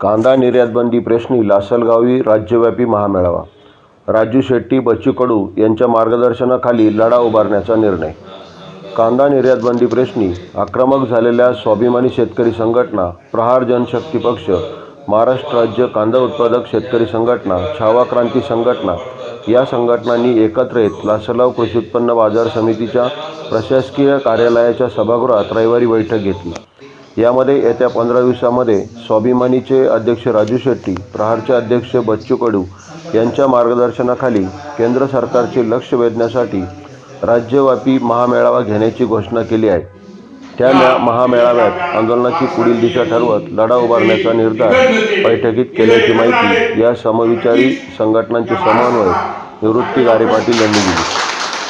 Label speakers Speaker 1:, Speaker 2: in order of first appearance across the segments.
Speaker 1: कांदा निर्यातबंदी प्रश्नी लासलगावी राज्यव्यापी महामेळावा. राजू शेट्टी बच्चू कडू यांच्या मार्गदर्शनाखाली लढा उभारण्याचा निर्णय. कांदा निर्यातबंदी प्रश्नी आक्रमक झालेल्या स्वाभिमानी शेतकरी संघटना प्रहार जनशक्ती पक्ष महाराष्ट्र राज्य कांदा उत्पादक शेतकरी संघटना छावा क्रांती संघटना या संघटनांनी एकत्र येत लासलगाव कृषी उत्पन्न बाजार समितीच्या प्रशासकीय कार्यालयाच्या सभागृहात रविवारी बैठक घेतली. यामध्ये येत्या पंधरा दिवसामध्ये स्वाभिमानीचे अध्यक्ष राजू शेट्टी प्रहारचे अध्यक्ष बच्चू कडू यांच्या मार्गदर्शनाखाली केंद्र सरकारचे लक्ष वेधण्यासाठी राज्यव्यापी महामेळावा घेण्याची घोषणा केली आहे. त्या महामेळाव्यात आंदोलनाची पुढील दिशा ठरवत लढा उभारण्याचा निर्धार बैठकीत केल्याची माहिती या समविचारी संघटनांचे समन्वय निवृत्ती गारे पाटील यांनी दिली.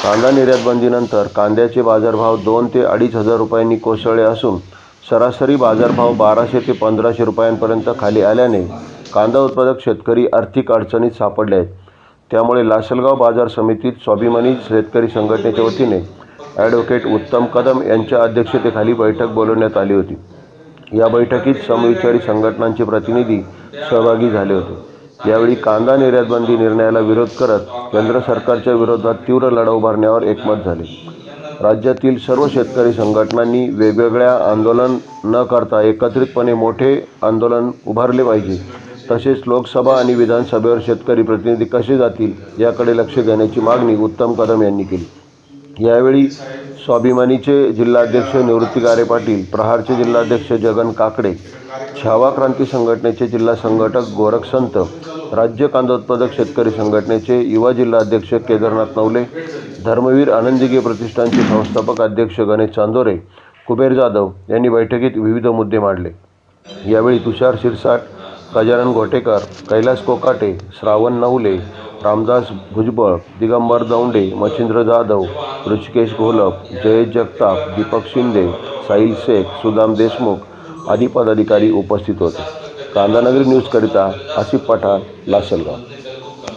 Speaker 1: कांदा निर्यातबंदीनंतर कांद्याचे बाजारभाव दोन ते अडीच हजार रुपयांनी कोसळले असून सरासरी बाजारभाव बाराशे ते पंधराशे रुपयांपर्यंत खाली आल्याने कांदा उत्पादक शेतकरी आर्थिक अडचणीत सापडले आहेत. त्यामुळे लासलगाव बाजार समितीत स्वाभिमानी शेतकरी संघटनेच्या वतीने ॲडव्होकेट उत्तम कदम यांच्या अध्यक्षतेखाली बैठक बोलवण्यात आली होती. या बैठकीत समविचारी संघटनांचे प्रतिनिधी सहभागी झाले होते. यावेळी कांदा निर्यातबंदी निर्णयाला विरोध करत केंद्र सरकारच्या विरोधात तीव्र लढा उभारण्यावर एकमत झाले. राज्यातील सर्व शेतकरी संघटनांनी वेगवेगळ्या आंदोलन न करता एकत्रितपणे मोठे आंदोलन उभारले पाहिजे. तसेच लोकसभा आणि विधानसभेवर शेतकरी प्रतिनिधी कसे जातील याकडे लक्ष देण्याची मागणी उत्तम कदम यांनी केली. यावेळी स्वाभिमानीचे जिल्हाध्यक्ष निवृत्ती गारे पाटील प्रहारचे जिल्हाध्यक्ष जगन काकडे छावा क्रांती संघटनेचे जिल्हा संघटक गोरख संत राज्य कांदा उत्पादक शेतकरी संघटनेचे युवा जिल्हा अध्यक्ष केदारनाथ नवले धर्मवीर आनंदीगे प्रतिष्ठानचे संस्थापक अध्यक्ष गणेश चांदोरे कुबेर जाधव यांनी बैठकीत विविध मुद्दे मांडले. यावेळी तुषार शिरसाट गजानन घोटेकर कैलास कोकाटे श्रावण नवले रामदास भुजबळ दिगंबर दौंडे मच्छिंद्र जाधव ऋषिकेश घोलप जयेश जगताप दीपक शिंदे साहिल शेख सुदाम देशमुख आदी पदाधिकारी उपस्थित होते. कांदानगरी न्यूजकरिता आसिफ पठाण लासलगाव.